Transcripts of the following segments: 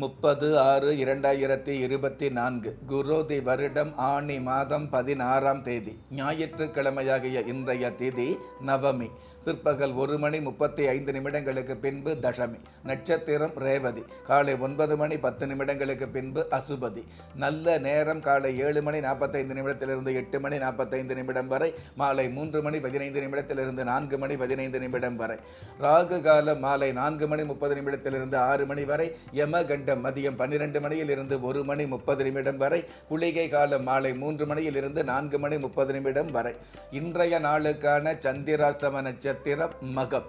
முப்பது ஆறு இரண்டாயிரத்தி இருபத்தி நான்கு குரோதி வருடம் ஆணி மாதம் பதினாறாம் தேதி ஞாயிற்றுக்கிழமையாகிய இன்றைய திதி நவமி பிற்பகல் ஒரு மணி முப்பத்தி ஐந்து நிமிடங்களுக்கு பின்பு தசமி நட்சத்திரம் ரேவதி காலை ஒன்பது மணி பத்து நிமிடங்களுக்கு பின்பு அசுபதி நல்ல நேரம் காலை ஏழு மணி நாற்பத்தைந்து நிமிடத்திலிருந்து எட்டு மணி நாற்பத்தைந்து நிமிடம் வரை மாலை மூன்று மணி பதினைந்து நிமிடத்திலிருந்து நான்கு மணி பதினைந்து நிமிடம் வரை ராகு காலம் மாலை நான்கு மணி முப்பது நிமிடத்திலிருந்து ஆறு மணி வரை யமகண்ட நிமிடம் மதியம் பன்னிரண்டு மணியில் இருந்து ஒரு மணி முப்பது நிமிடம் வரை குளிகை காலம் மாலை மூன்று மணியில் இருந்து நான்கு மணி முப்பது நிமிடம் வரை. இன்றைய நாளுக்கான சந்திராஷ்டம நட்சத்திரம் மகம்.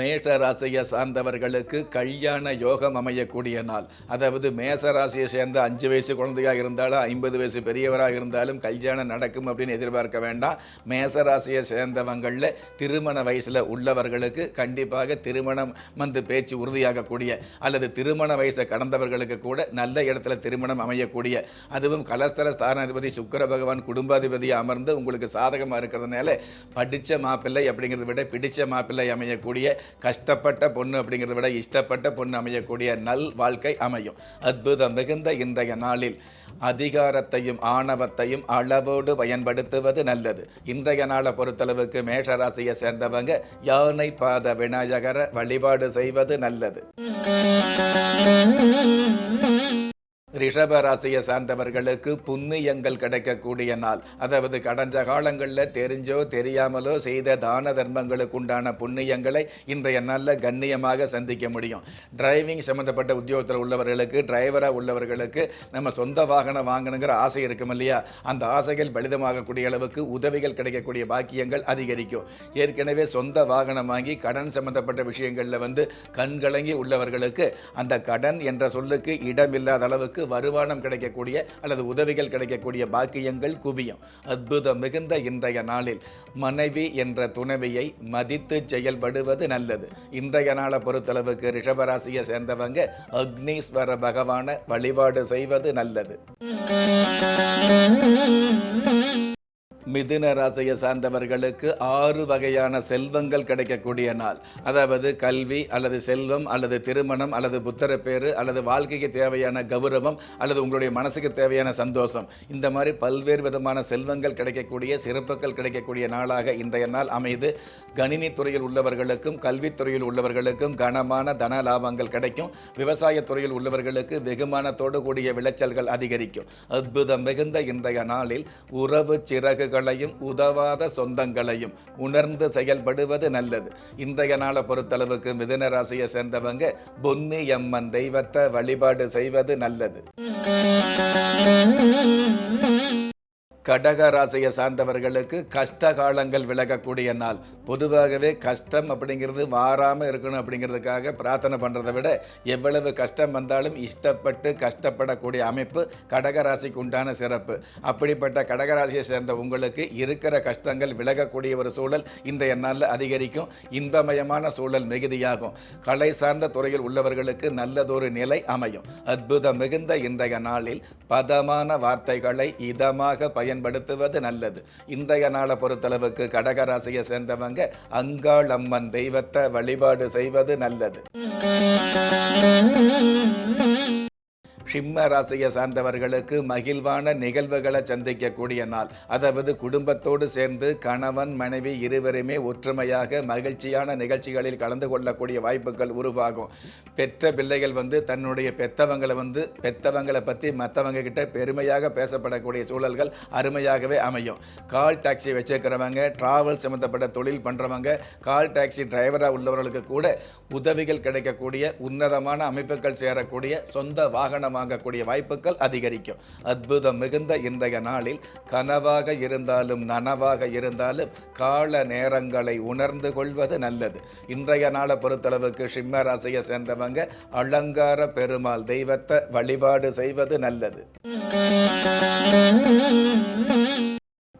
மேஷராசியை சார்ந்தவர்களுக்கு கல்யாண யோகம் அமையக்கூடிய நாள். அதாவது மேச ராசியை சேர்ந்த அஞ்சு வயசு குழந்தையாக இருந்தாலும் ஐம்பது வயசு பெரியவராக இருந்தாலும் கல்யாணம் நடக்கும் அப்படின்னு எதிர்பார்க்க வேண்டாம். மேச ராசியை சேர்ந்தவங்களில் திருமண வயசில் உள்ளவர்களுக்கு கண்டிப்பாக திருமணம் வந்து பேச்சு உறுதியாகக்கூடிய அல்லது திருமண வயசை கடந்தவர்களுக்கு கூட நல்ல இடத்துல திருமணம் அமையக்கூடிய அதுவும் கலஸ்தர ஸ்தானாதிபதி சுக்கர பகவான் குடும்பாதிபதியை அமர்ந்து உங்களுக்கு சாதகமாக இருக்கிறதுனால படித்த மாப்பிள்ளை அப்படிங்கிறத விட பிடித்த மாப்பிள்ளை அமையக்கூடிய கஷ்டப்பட்ட பொண்ணு அப்படிங்கிறத விட இஷ்டப்பட்ட பொண்ணு அமையக்கூடிய நல் வாழ்க்கை அமையும். அற்புதம் மிகுந்த இன்றைய நாளில் அதிகாரத்தையும் ஆணவத்தையும் அளவோடு பயன்படுத்துவது நல்லது. இன்றைய நாளை பொறுத்தளவுக்கு மேஷராசியை சேர்ந்தவங்க யானை பாத விநாயகரை வழிபாடு செய்வது நல்லது. ரிஷப ராசியை சார்ந்தவர்களுக்கு புண்ணியங்கள் கிடைக்கக்கூடிய நாள். அதாவது கடந்த காலங்களில் தெரிஞ்சோ தெரியாமலோ செய்த தான தர்மங்களுக்கு உண்டான புண்ணியங்களை இன்றைய நாளில் கண்ணியமாக சந்திக்க முடியும். டிரைவிங் சம்மந்தப்பட்ட உத்தியோகத்தில் உள்ளவர்களுக்கு டிரைவராக உள்ளவர்களுக்கு நம்ம சொந்த வாகனம் வாங்கணுங்கிற ஆசை இருக்கும் இல்லையா? அந்த ஆசைகள் பலிதமாகக்கூடிய அளவுக்கு உதவிகள் கிடைக்கக்கூடிய பாக்கியங்கள் அதிகரிக்கும். ஏற்கனவே சொந்த வாகனம் வாங்கி கடன் சம்பந்தப்பட்ட விஷயங்களில் வந்து கண்கலங்கி உள்ளவர்களுக்கு அந்த கடன் என்ற சொல்லுக்கு இடமில்லாத அளவுக்கு வருமானம் கிடைக்கக்கூடிய அல்லது உதவிகள் கிடைக்கக்கூடிய பாக்கியங்கள் குவியும். அற்புதம் மிகுந்த இன்றைய நாளில் மனைவி என்ற துணைவியை மதித்து செயல்படுவது நல்லது. இன்றைய நாளை பொறுத்தளவுக்கு ரிஷபராசியை சேர்ந்தவங்க அக்னீஸ்வர பகவான வழிபாடு செய்வது நல்லது. மிதுன ராசியை சார்ந்தவர்களுக்கு ஆறு வகையான செல்வங்கள் கிடைக்கக்கூடிய நாள். அதாவது கல்வி அல்லது செல்வம் அல்லது திருமணம் அல்லது புத்தரப்பேறு அல்லது வாழ்க்கைக்கு தேவையான கௌரவம் அல்லது உங்களுடைய மனசுக்கு தேவையான சந்தோஷம். இந்த மாதிரி பல்வேறு விதமான செல்வங்கள் கிடைக்கக்கூடிய சிறப்புகள் கிடைக்கக்கூடிய நாளாக இன்றைய நாள் அமைது. கணினி துறையில் உள்ளவர்களுக்கும் கல்வித்துறையில் உள்ளவர்களுக்கும் கனமான தன லாபங்கள் கிடைக்கும். விவசாயத்துறையில் உள்ளவர்களுக்கு வெகுமானத்தோடு கூடிய விளைச்சல்கள் அதிகரிக்கும். அற்புதம் மிகுந்த இன்றைய நாளில் உறவு சிறகுகள் சிறகுகளையும் உதவாத சொந்தங்களையும் உணர்ந்து செயல்படுவது நல்லது. இன்றைய நாளை பொறுத்தளவுக்கு மிதுன ராசியை சேர்ந்தவங்க பொன்னி அம்மன் தெய்வத்தை வழிபாடு செய்வது நல்லது. கடக ராசியை சார்ந்தவர்களுக்கு கஷ்ட காலங்கள் விலகக்கூடிய நாள். பொதுவாகவே கஷ்டம் அப்படிங்கிறது வாராமல் இருக்கணும் அப்படிங்கிறதுக்காக பிரார்த்தனை பண்ணுறதை விட எவ்வளவு கஷ்டம் வந்தாலும் இஷ்டப்பட்டு கஷ்டப்படக்கூடிய அமைப்பு கடக ராசிக்கு உண்டான சிறப்பு. அப்படிப்பட்ட கடகராசியை சேர்ந்த உங்களுக்கு இருக்கிற கஷ்டங்கள் விலகக்கூடிய ஒரு சூழல் இன்றைய நாளில் அதிகரிக்கும். இன்பமயமான சூழல் மிகுதியாகும். கலை சார்ந்த துறையில் உள்ளவர்களுக்கு நல்லதொரு நிலை அமையும். அற்புதம் மிகுந்த இன்றைய நாளில் பதமான வார்த்தைகளை இதமாக பயன்படுத்துவது நல்லது. இன்றைய நாளை பொறுத்தளவுக்கு கடகராசியை சேர்ந்தவங்க அங்காள் அம்மன் தெய்வத்தை வழிபாடு செய்வது நல்லது. சிம்ம ராசியை சார்ந்தவர்களுக்கு மகிழ்வான நிகழ்வுகளை சந்திக்கக்கூடிய நாள். அதாவது குடும்பத்தோடு சேர்ந்து கணவன் மனைவி இருவருமே ஒற்றுமையாக மகிழ்ச்சியான நிகழ்ச்சிகளில் கலந்து கொள்ளக்கூடிய வாய்ப்புகள் உருவாகும். பெற்ற பிள்ளைகள் வந்து தன்னுடைய பெத்தவங்களை வந்து பெத்தவங்களை பற்றி மற்றவங்க கிட்ட பெருமையாக பேசப்படக்கூடிய சூழல்கள் அருமையாகவே அமையும். கால் டாக்ஸி வச்சிருக்கிறவங்க டிராவல் சம்மந்தப்பட்ட தொழில் பண்ணுறவங்க கால் டாக்ஸி டிரைவராக உள்ளவர்களுக்கு கூட உதவிகள் கிடைக்கக்கூடிய உன்னதமான அமைப்புகள் சேரக்கூடிய சொந்த வாகனமாக வாங்கக்கூடிய வாய்ப்புகள் அதிகரிக்கும். அற்புதம் மிகுந்த இன்றைய நாளில் கனவாக இருந்தாலும் நனவாக இருந்தாலும் கால நேரங்களை உணர்ந்து கொள்வது நல்லது. இன்றைய நாளை பொறுத்தளவுக்கு சிம்ம ராசியை சேர்ந்தவங்க அலங்கார பெருமாள் தெய்வத்தை வழிபாடு செய்வது நல்லது.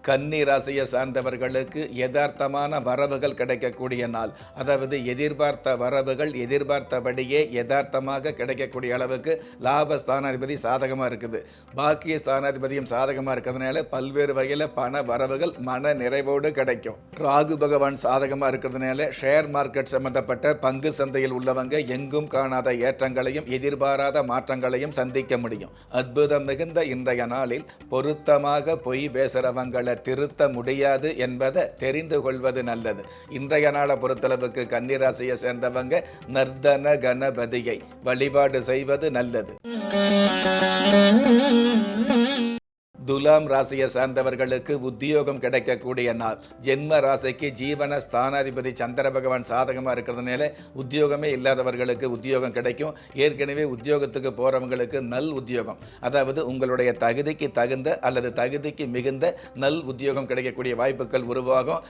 கன்னி ராசியை சார்ந்தவர்களுக்கு யதார்த்தமான வரவுகள் கிடைக்கக்கூடிய நாள். அதாவது எதிர்பார்த்த வரவுகள் எதிர்பார்த்தபடியே யதார்த்தமாக கிடைக்கக்கூடிய அளவுக்கு லாப ஸ்தானாதிபதி சாதகமாக இருக்குது. பாக்கிய ஸ்தானாதிபதியும் சாதகமாக இருக்கிறதுனால பல்வேறு வகையில் பண வரவுகள் மன நிறைவோடு கிடைக்கும். ராகு பகவான் சாதகமாக இருக்கிறதுனால ஷேர் மார்க்கெட் சம்பந்தப்பட்ட பங்கு சந்தையில் உள்ளவங்க எங்கும் காணாத ஏற்றங்களையும் எதிர்பாராத மாற்றங்களையும் சந்திக்க முடியும். அற்புதம் மிகுந்த இன்றைய நாளில் பொருத்தமாக பொய் பேசுகிறவங்களை திருத்த முடியாது என்பதை தெரிந்து கொள்வது நல்லது. இன்றைய நாளை பொறுத்தளவுக்கு கன்னிராசியை சேர்ந்தவங்க நர்தன கணபதியை வழிபாடு செய்வது நல்லது. துலாம் ராசியை சார்ந்தவர்களுக்கு உத்தியோகம் கிடைக்கக்கூடிய நாள். ஜென்ம ராசிக்கு ஜீவன ஸ்தானாதிபதி சந்திர பகவான் சாதகமாக இருக்கிறதுனால உத்தியோகமே இல்லாதவர்களுக்கு உத்தியோகம் கிடைக்கும். ஏற்கனவே உத்தியோகத்துக்கு போகிறவங்களுக்கு நல் உத்தியோகம். அதாவது உங்களுடைய தகுதிக்கு தகுந்த அல்லது தகுதிக்கு மிகுந்த நல் உத்தியோகம் கிடைக்கக்கூடிய வாய்ப்புகள் உருவாகும்.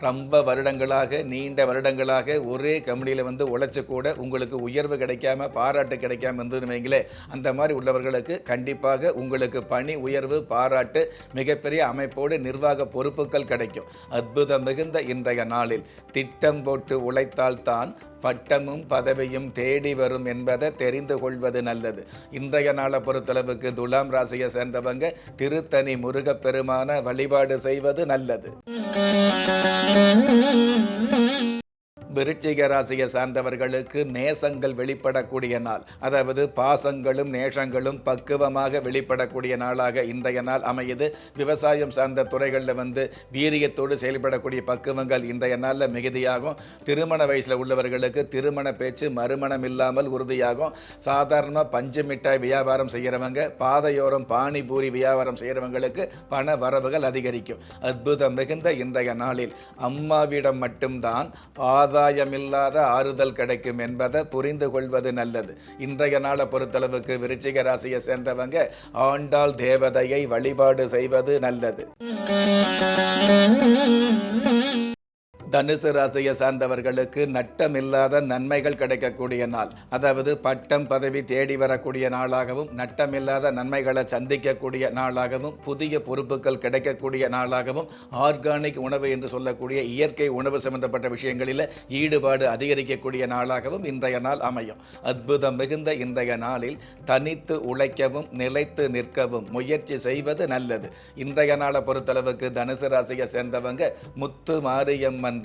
ரொம்ப வருடங்களாக நீண்ட வருடங்களாக ஒரே கம்பெனியில் வந்து உழைச்ச கூட உங்களுக்கு உயர்வு கிடைக்காம பாராட்டு கிடைக்காம இருந்ததுன்னு வைங்களே அந்த மாதிரி உள்ளவர்களுக்கு கண்டிப்பாக உங்களுக்கு பணி உயர்வு பாராட்டு மிகப்பெரிய அமைப்போடு நிர்வாக பொறுப்புகள் கிடைக்கும். அற்புதம் மிகுந்த இன்றைய நாளில் திட்டம் போட்டு உழைத்தால்தான் பட்டமும் பதவியும் தேடி வரும் என்பதை தெரிந்து கொள்வது நல்லது. இன்றைய நாளை பொறுத்தளவுக்கு துலாம் ராசியை சேர்ந்தவங்க திருத்தணி முருகப்பெருமான வழிபாடு செய்வது நல்லது. விருச்சிக ராசியை சார்ந்தவர்களுக்கு நேசங்கள் வெளிப்படக்கூடிய நாள். அதாவது பாசங்களும் நேசங்களும் பக்குவமாக வெளிப்படக்கூடிய நாளாக இன்றைய நாள் அமையுது. விவசாயம் சார்ந்த துறைகளில் வந்து வீரியத்தோடு செயல்படக்கூடிய பக்குவங்கள் இன்றைய நாளில் மிகுதியாகும். திருமண வயசில் உள்ளவர்களுக்கு திருமண பேச்சு மறுமணம் இல்லாமல் உறுதியாகும். சாதாரணமாக பஞ்சு மிட்டாய் வியாபாரம் செய்கிறவங்க பாதையோரம் பானிபூரி வியாபாரம் செய்கிறவங்களுக்கு பண வரவுகள் அதிகரிக்கும். அற்புதம் மிகுந்த இன்றைய நாளில் அம்மாவிடம் மட்டும்தான் ஆதாயமில்லாத ஆறுதல் கிடைக்கும் என்பதை புரிந்து கொள்வது நல்லது. இன்றைய நாளை பொறுத்தளவுக்கு விருச்சிக ராசியை சேர்ந்தவங்க ஆண்டாள் தேவதையை வழிபாடு செய்வது நல்லது. தனுசு ராசியை சார்ந்தவர்களுக்கு நட்டமில்லாத நன்மைகள் கிடைக்கக்கூடிய நாள். அதாவது பட்டம் பதவி தேடி வரக்கூடிய நாளாகவும் நட்டமில்லாத நன்மைகளை சந்திக்கக்கூடிய நாளாகவும் புதிய பொறுப்புகள் கிடைக்கக்கூடிய நாளாகவும் ஆர்கானிக் உணவு என்று சொல்லக்கூடிய இயற்கை உணவு சம்பந்தப்பட்ட விஷயங்களில் ஈடுபாடு அதிகரிக்கக்கூடிய நாளாகவும் இன்றைய நாள் அமையும். அற்புதம் மிகுந்த இன்றைய நாளில் தனித்து உழைக்கவும் நிலைத்து நிற்கவும் முயற்சி செய்வது நல்லது. இன்றைய நாளை பொறுத்தளவுக்கு தனுசு ராசியை சேர்ந்தவங்க முத்து மாரியம்மன்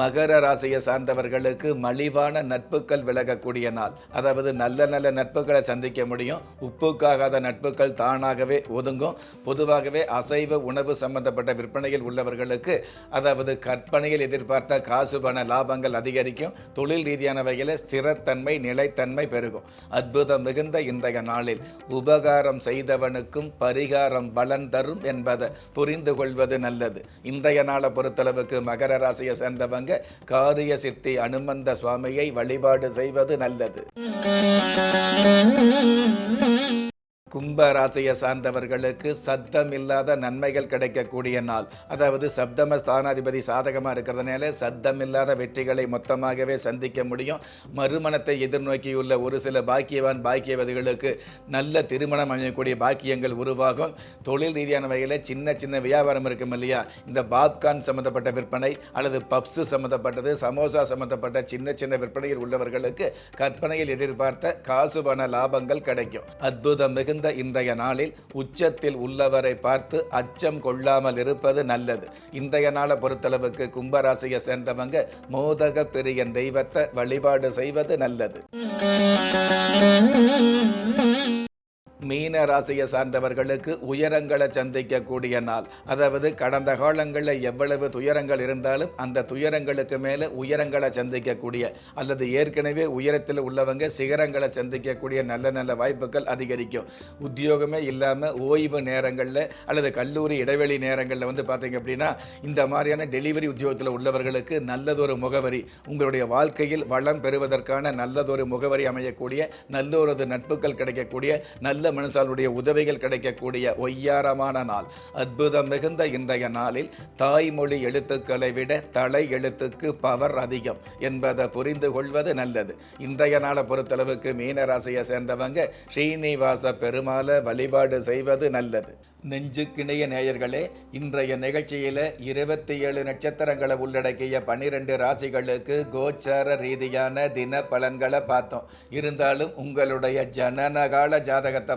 மகர ராசியை சார்ந்தவர்களுக்கு மலிவான நட்புகள் விலகக்கூடிய நாள். அதாவது நல்ல நல்ல நட்புகளை சந்திக்க முடியும். உப்புக்காகாத நட்புகள் தானாகவே ஒதுங்கும். பொதுவாகவே அசைவ உணவு சம்பந்தப்பட்ட விற்பனையில் உள்ளவர்களுக்கு அதாவது கற்பனையில் எதிர்பார்த்த காசு பண லாபங்கள் அதிகரிக்கும். தொழில் ரீதியான வகையில் ஸ்திரத்தன்மை நிலைத்தன்மை பெருகும். அற்புதம் மிகுந்த இன்றைய நாளில் உபகாரம் செய்தவனுக்கும் பரிகாரம் பலன் தரும் என்பதை புரிந்து கொள்வது நல்லது. இன்றைய நாளை பொறுத்தளவுக்கு மகர ராசியை சேர்ந்தவங்க காரிய சித்தி அனுமந்த சுவாமியை வழிபாடு செய்வது நல்லது. கும்ப ராசியை சார்ந்தவர்களுக்கு சத்தம் இல்லாத நன்மைகள் கிடைக்கக்கூடிய நாள். அதாவது சப்தம ஸ்தானாதிபதி சாதகமாக இருக்கிறதுனால சத்தம் இல்லாத வெற்றிகளை மொத்தமாகவே சந்திக்க முடியும். மறுமணத்தை எதிர்நோக்கியுள்ள ஒரு சில பாக்கியவான் பாக்கியவதிகளுக்கு நல்ல திருமணம் அமையக்கூடிய பாக்கியங்கள் உருவாகும். தொழில் ரீதியான வகையில் சின்ன சின்ன வியாபாரம் இருக்கும் இல்லையா? இந்த பாப்கார்ன் சம்மந்தப்பட்ட விற்பனை அல்லது பப்ஸு சம்மந்தப்பட்டது சமோசா சம்மந்தப்பட்ட சின்ன சின்ன விற்பனையில் உள்ளவர்களுக்கு கற்பனையில் எதிர்பார்த்த காசு பண லாபங்கள் கிடைக்கும். அற்புதம் மிகுந்த மிகுந்த இன்றைய நாளில் உச்சத்தில் உள்ளவரை பார்த்து அச்சம் கொள்ளாமல் இருப்பது நல்லது. இன்றைய நாளை பொறுத்தளவுக்கு கும்பராசியை சேர்ந்தவங்க மோதக பெரியன் தெய்வத்தை வழிபாடு செய்வது நல்லது. மீன ராசியை சார்ந்தவர்களுக்கு உயரங்களை சந்திக்கக்கூடிய நாள். அதாவது கடந்த காலங்களில் எவ்வளவு துயரங்கள் இருந்தாலும் அந்த துயரங்களுக்கு மேலே உயரங்களை சந்திக்கக்கூடிய அல்லது ஏற்கனவே உயரத்தில் உள்ளவங்க சிகரங்களை சந்திக்கக்கூடிய நல்ல நல்ல வாய்ப்புகள் அதிகரிக்கும். உத்தியோகமே இல்லாமல் ஓய்வு நேரங்களில் அல்லது கல்லூரி இடைவெளி நேரங்களில் வந்து பார்த்தீங்க அப்படின்னா இந்த மாதிரியான டெலிவரி உத்தியோகத்தில் உள்ளவர்களுக்கு நல்லதொரு முகவரி உங்களுடைய வாழ்க்கையில் வளம் பெறுவதற்கான நல்லதொரு முகவரி அமையக்கூடிய நல்லொரு நட்புகள் கிடைக்கக்கூடிய நல்ல மனுஷாலுடைய உதவிகள் கிடைக்கக்கூடிய ஒய்யாரமான நாள். அற்புதம் மிகுந்த இன்றைய நாளில் தாய்மொழி எழுத்துக்களை விட தலை எழுத்துக்கு பவர் அதிகம் என்பதை புரிந்து கொள்வது நல்லது. இன்றைய நாளை பொறுத்தளவுக்கு மீனராசியை சேர்ந்தவங்க ஸ்ரீனிவாச பெருமாளை வழிபாடு செய்வது நல்லது. நெஞ்சுக்கிணைய நேயர்களே இன்றைய நிகழ்ச்சியில் இருபத்தி ஏழு நட்சத்திரங்களை உள்ளடக்கிய பன்னிரெண்டு ராசிகளுக்கு கோச்சார ரீதியான தின பலன்களை பார்த்தோம். இருந்தாலும் உங்களுடைய ஜனனகால ஜாதகத்தை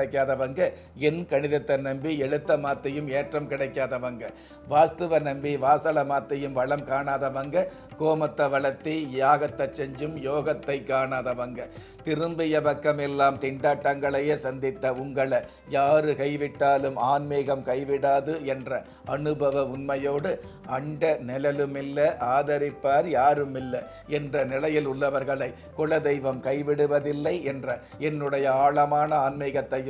கிடைக்காதவங்க என் கணிதத்தை நம்பி எழுத்த மாத்தையும் ஏற்றம் கிடைக்காதவங்க வாஸ்துவை நம்பி வாசலை மாத்தையும் வளம் காணாதவங்க கோமத்தை வளர்த்தி யாகத்தை செஞ்சும் யோகத்தை காணாதவங்க. திரும்பிய பக்கமெல்லாம் திண்டாட்டங்களையே சந்தித்த உங்களை யாரு கைவிட்டாலும் ஆன்மீகம் கைவிடாது என்ற அனுபவ உண்மையோடு அண்ட நிழலுமில்லை ஆதரிப்பார் யாரும் இல்லை என்ற நிலையில் உள்ளவர்களை குலதெய்வம் கைவிடுவதில்லை என்ற என்னுடைய ஆழமான ஆன்மீகத்தையும்